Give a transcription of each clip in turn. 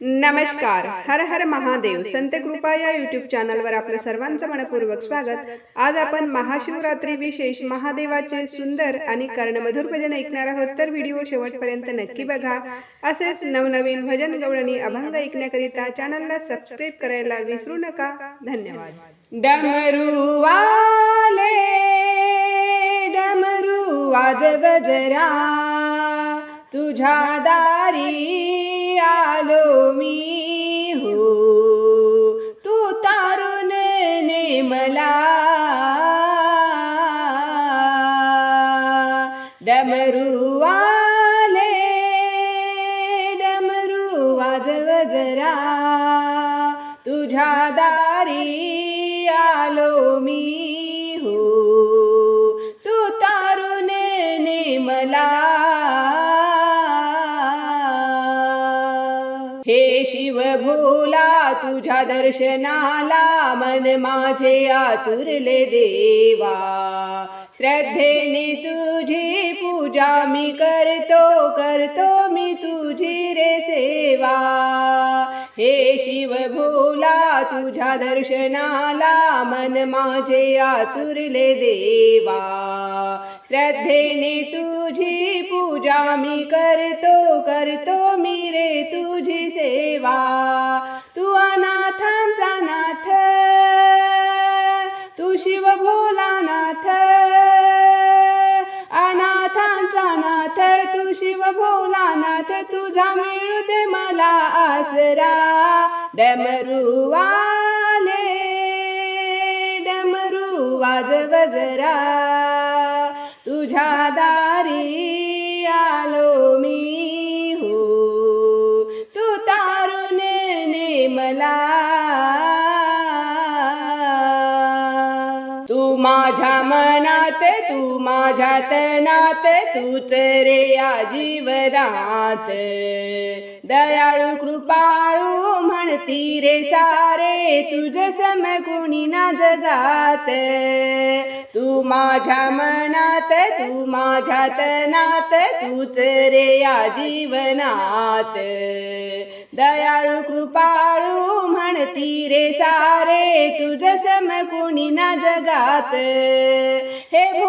नमस्कार. हर हर महादेव. संत कृपा या युट्यूब चॅनलवर आपलं सर्वांचं मनपूर्वक स्वागत. आज आपण महाशिवरात्री विशेष महादेवाचे सुंदर आणि कर्णमधुर भजन ऐकणार आहोत. तर व्हिडिओ शेवटपर्यंत नक्की बघा. असेच नवनवीन भजन गवळणी अभंग ऐकण्याकरिता चॅनलला सबस्क्राईब करायला विसरू नका. धन्यवाद. डमरू वाले डमरू वाजव जरा. तुझ्या दारी आलो मी हो. तू तारून नेमला डमरू वाले डमरू वाजव जरा. तुझ्या दारी आलो मी. प्रभूला तुझ्या दर्शनाला मन माझे आतुरले देवा. श्रद्धेने तुझी पूजा मी करतो करतो मी तुझी रे सेवा. हे भोला तुझ्या दर्शनाला मन माझे आतुरले देवा. श्रद्धेने तुझी पूजा मी करतो करतो मी रे तुझी सेवा. तू अनाथांचा नाथ तू शिव भोलानाथ अनाथांचा नाथ तू शिव भोलानाथ तुझा मिळू दे मला आसरा. डमरुवाले डमरू वाजव तुझ्या दारी आलो मी हो तू तारुण नेमला तू तू माझ्या तनात तूच रे आजीवनात. दयाळू कृपाळू म्हणती रे सारे तुझ सम कुणी ना जगात. तू माझ्या मनात तू माझ्या तनात तूच रे आजीवनात. दयाळू कृपाळू म्हणती रे सारे तुझ सम कुणी ना जगात. हे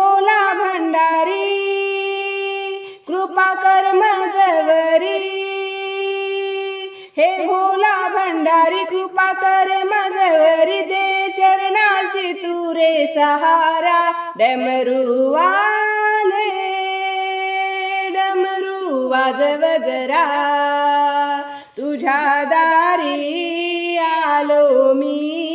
हे भोला भंडारी कृपा कर मजवरी दे चरणासी तू रे सहारा. डमरू डमरू वाजव जरा. तुझ्या दारी आलो मी.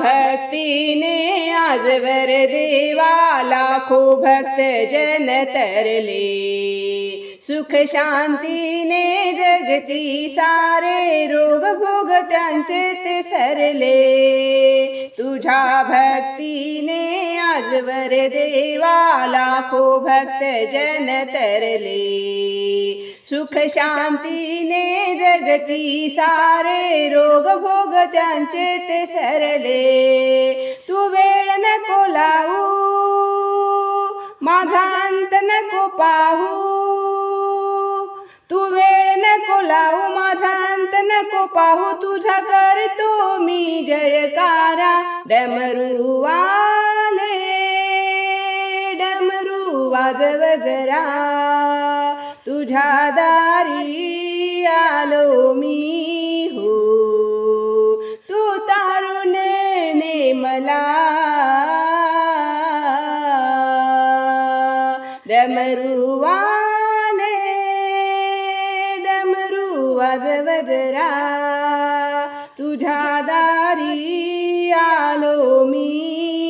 भक्तीने आजवर देवा खूप भक्त जन तरले. सुख शांतीने जगती सारे रोग भोग त्यांचे ते सरले. तुझ्या भक्तीने आजवर देवाला खो भक्त जन तरले. सुख शांतीने जगती सारे रोग भोग त्यांचे ते सरले. तू वेळ नको लावू माझा अंत नको पाहू. तू वेळ नको लावू माझा अंत नको पाहू तुझा करतो मी जयकारा. डमरू डमरू वाजव जरा. तुझ्या दारी आलो मी हो. तू तारुण नेमला गजरा तुझ्या दारी आलो मी.